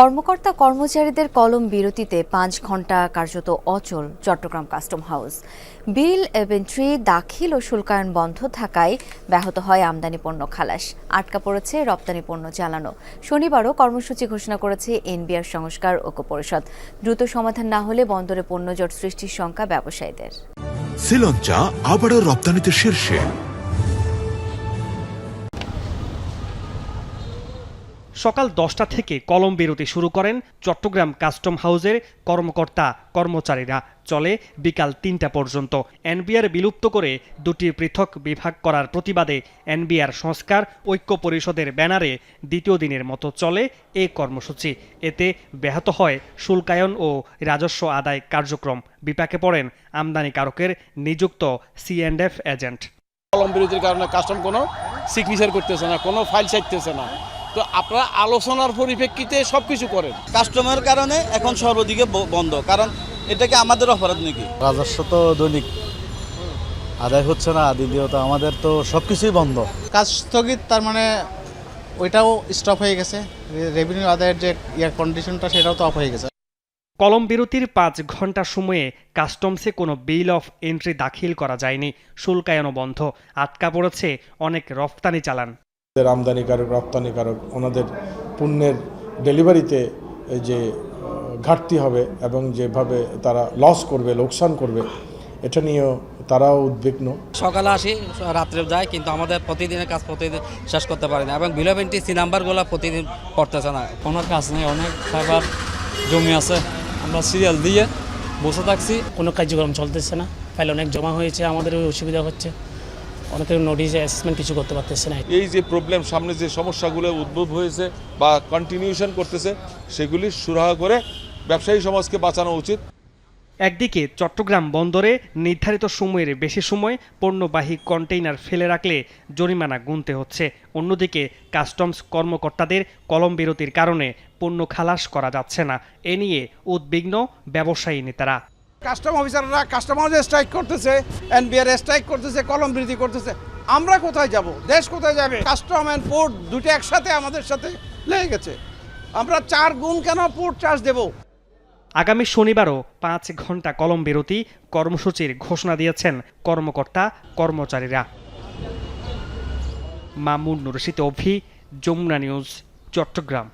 কর্মকর্তা কর্মচারীদের কলম বিরতিতে পাঁচ ঘণ্টা কার্যত অচল চট্টগ্রাম কাস্টম হাউস। বিল, এভেন্ট্রি, দাখিল ও শুল্কায়ন বন্ধ থাকায় ব্যাহত হয় আমদানি পণ্য খালাস। আটকা পড়েছে রপ্তানি পণ্য চালানো। শনিবারও কর্মসূচি ঘোষণা করেছে এনবিআর সংস্কার ঐক্য পরিষদ। দ্রুত সমাধান না হলে বন্দরে পণ্য পণ্যজট সৃষ্টির শঙ্কা ব্যবসায়ীদের। শ্রীলঞ্চা আবারও রপ্তানিতে শীর্ষে। সকাল দশটা থেকে কলম বিরতি শুরু করেন চট্টগ্রাম কাস্টম হাউসের কর্মকর্তা, কর্মচারীরা। চলে বিকাল তিনটা পর্যন্ত। এনবিআর বিলুপ্ত করে দুটি পৃথক বিভাগ করার প্রতিবাদে এনবিআর সংস্কার ঐক্য পরিষদের ব্যানারে দ্বিতীয় দিনের মতো চলে এ কর্মসূচি। এতে ব্যাহত হয় শুল্কায়ন ও রাজস্ব আদায় কার্যক্রম। বিপাকে পড়েন আমদানিকারকের নিযুক্ত সিএন্ডএফ এজেন্ট। কলম বিরতির কারণে কাস্টম কোনো সিগনেচার করতেছে না, কোনো ফাইল চাইতেছে না। তো আপনারা আলোচনার পরিপ্রেক্ষিতে সব কিছু করেন। কাস্টমারের কারণে এখন সর্বদিকে ব- বন্ধ কারণ এটাকে আমাদের অপরাধ নাকি? রাজস্ব তো দৈনিক আদায় হচ্ছে না দ্বিতীয়ত আমাদের তো সব কিছুই বন্ধ। কাজ স্থগিত তার মানে ওইটাও স্টপ হয়ে গেছে। রেভিনিউ আদায়ের যে ইয়ার কন্ডিশনটা সেটাও তো অফ হয়ে গেছে। কলম বিরতির পাঁচ ঘণ্টা সময়ে কাস্টমসে কোনো বিল অফ এন্ট্রি দাখিল করা যায়নি। শুল্কায়নও বন্ধ আটকা পড়েছে অনেক রফতানি চালান। ওদের আমদানিকারক রপ্তানিকারক ওনাদের পণ্যের ডেলিভারিতে যে ঘাটতি হবে এবং যেভাবে তারা লস করবে লোকসান করবে এটা নিয়েও তারাও উদ্বিগ্ন। সকালে আসি রাত্রে যায় কিন্তু আমাদের প্রতিদিনের কাজ প্রতিদিন শেষ করতে পারি না। এবং বিলোভেন্টি সি নাম্বারগুলো প্রতিদিন পড়তেছে না। কোনো কাজ নেই অনেক খাবার জমি আছে। আমরা সিরিয়াল দিয়ে বসে থাকছি। কোনো কার্যক্রম চলতেছে না। ফাইল অনেক জমা হয়েছে আমাদের অসুবিধা হচ্ছে। অনেকের নোটিশ অ্যাসেসমেন্ট কিছু করতে পারতেছে না। এই যে প্রবলেম সামনে যে সমস্যাগুলো উদ্ভব হয়েছে বা কন্টিনিউশন করতেছে সেগুলি সুরাহা করে ব্যবসায়ী সমাজকে বাঁচানো উচিত। একদিকে চট্টগ্রাম বন্দরে নির্ধারিত সময়ের বেশি সময় পণ্যবাহী কন্টেইনার ফেলে রাখলে জরিমানা গুনতে হচ্ছে। অন্যদিকে কাস্টমস কর্মকর্তাদের কলম বিরতির কারণে পণ্য খালাস করা যাচ্ছে না। এ নিয়ে উদ্বিগ্ন ব্যবসায়ী নেতারা। কাস্টম অফিসাররা কাস্টম হাউসে স্ট্রাইক করতেছে এনবিআর স্ট্রাইক করতেছে, কলম বৃদ্ধি করতেছে। আমরা কোথায় যাব? দেশ কোথায় যাবে? কাস্টম অ্যান্ড পোর্ট দুটো একসাথে আমাদের সাথে লেগে গেছে। আমরা চার গুণ কেন পোর্ট চার্জ দেবো? আগামী শনিবারও পাঁচ ঘণ্টা কলম বিরতি কর্মসূচির ঘোষণা দিয়েছেন কর্মকর্তা, কর্মচারীরা। মামুন নুরশিত অভি, যমুনা নিউজ, চট্টগ্রাম।